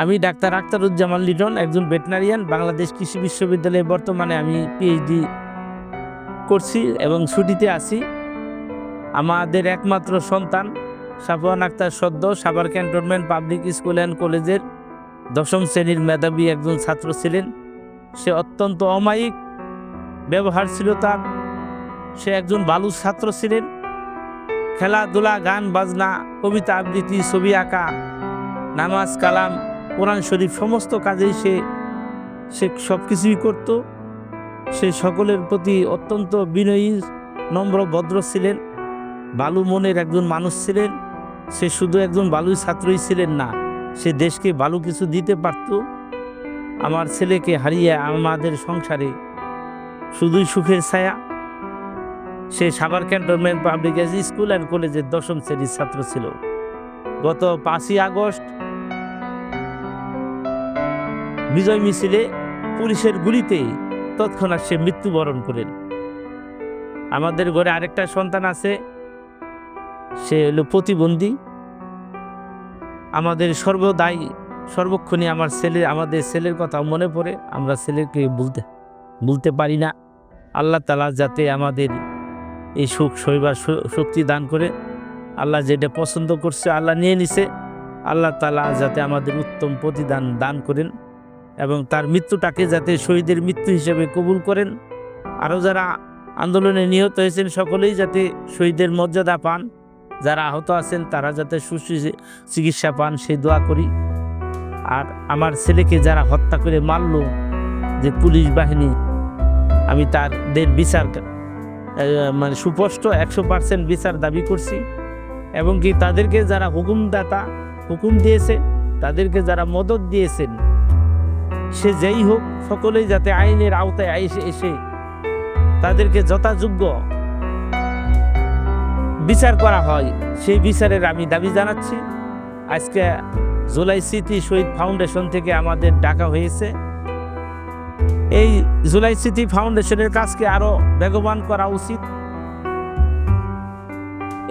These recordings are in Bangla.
আমি ডাক্তার আক্তারুজ্জামান লিটন, একজন ভেটেনারিয়ান, বাংলাদেশ কৃষি বিশ্ববিদ্যালয়ে বর্তমানে আমি পিএইচডি করছি এবং ছুটিতে আছি। আমাদের একমাত্র সন্তান, সাফওয়ান আক্তার সদ্য, Savar cantonment public school and কলেজের দশম শ্রেণির মেধাবী একজন ছাত্র ছিলেন। সে অত্যন্ত অমায়িক ব্যবহার ছিল তার। সে একজন ভালো ছাত্র ছিলেন। খেলাধুলা, গান, বাজনা, কবিতা আবৃত্তি, ছবি আঁকা, নামাজ, কালাম কোরআন শরীফ সমস্ত কাজেই সে সে সব কিছুই করত। সে সকলের প্রতি অত্যন্ত বিনয়ী, নম্র, ভদ্র ছিলেন। বালু মনের একজন মানুষ ছিলেন। সে শুধু একজন বালুই ছাত্রই ছিলেন না, সে দেশকে ভালো কিছু দিতে পারত। আমার ছেলেকে হারিয়ে আমাদের সংসারে শুধুই সুখের ছায়া। সে Savar cantonment public school and কলেজের দশম শ্রেণির ছাত্র ছিল। গত পাঁচই আগস্ট বিজয় মিছিলে পুলিশের গুলিতে তৎক্ষণাৎ সে মৃত্যুবরণ করেন। আমাদের ঘরে আরেকটা সন্তান আছে, সে হলো প্রতিবন্ধী। আমাদের সর্বদাই সর্বক্ষণই আমার ছেলে, আমাদের ছেলের কথা মনে পড়ে, আমরা ছেলেকে বলতে বলতে পারি না। আল্লাহ তালা যাতে আমাদের এই সুখ সইবার শক্তি দান করে। আল্লাহ যেটা পছন্দ করছে, আল্লাহ নিয়ে নিছে। আল্লাহ তালা যাতে আমাদের উত্তম প্রতিদান দান করেন। এবং তার মৃত্যুটাকে যাতে শহীদের মৃত্যু হিসেবে কবুল করেন। আরও যারা আন্দোলনে নিহত হয়েছেন, সকলেই যাতে শহীদের মর্যাদা পান। যারা আহত আছেন, তারা যাতে সুস্থ চিকিৎসা পান সেই দোয়া করি। আর আমার ছেলেকে যারা হত্যা করে মারল যে পুলিশ বাহিনী, আমি তাদের বিচার মানে সুস্পষ্ট একশো পার্সেন্ট বিচার দাবি করছি। এবং কি তাদেরকে যারা হুকুমদাতা হুকুম দিয়েছে, তাদেরকে যারা মদত দিয়েছেন সে যেই হোক, সকলেই যাতে আইনের আওতায় এসে এসে তাদেরকে যথাযোগ্য বিচার করা হয়, সেই বিচারের আমি দাবি জানাচ্ছি। আজকে জুলাই স্মৃতি শহীদ ফাউন্ডেশন থেকে আমাদের ডাকা হয়েছে। এই জুলাই স্মৃতি ফাউন্ডেশনের কাজকে আরও বেগবান করা উচিত।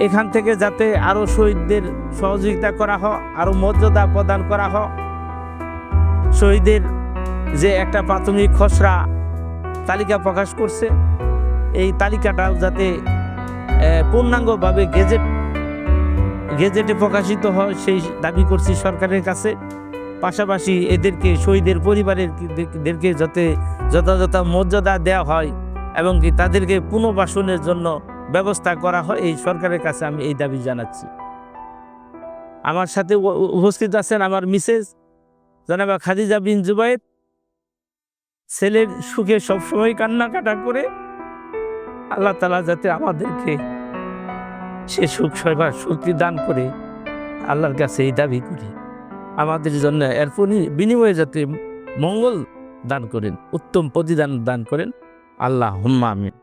এখান থেকে যাতে আরও শহীদদের সহযোগিতা করা হয়, আরও মর্যাদা প্রদান করা হয়। শহীদের যে একটা প্রাথমিক খসড়া তালিকা প্রকাশ করছে। এই তালিকাটাও যাতে পূর্ণাঙ্গভাবে গেজেট, গেজেটে প্রকাশিত হয়, সেই দাবি করছি সরকারের কাছে। পাশাপাশি এদেরকে, শহীদের পরিবারের দেরকে যাতে যথাযথ মর্যাদা দেওয়া হয় এবং কি তাদেরকে পুনর্বাসনের জন্য ব্যবস্থা করা হয়, এই সরকারের কাছে আমি এই দাবি জানাচ্ছি। আমার সাথে উপস্থিত আছেন আমার মিসেস জনাবা খাদিজা বিন জুবাইদ ছেলের সুখে সবসময় কান্নাকাটা করে আল্লাহ তালা যাতে আমাদেরকে সে সুখ সবার শক্তি দান করে আল্লাহর কাছে এই দাবি করি। আমাদের জন্য এর বিনিময়ে যাতে মঙ্গল দান করেন উত্তম প্রতিদান দান করেন। আল্লাহ হুম্মা আমিন।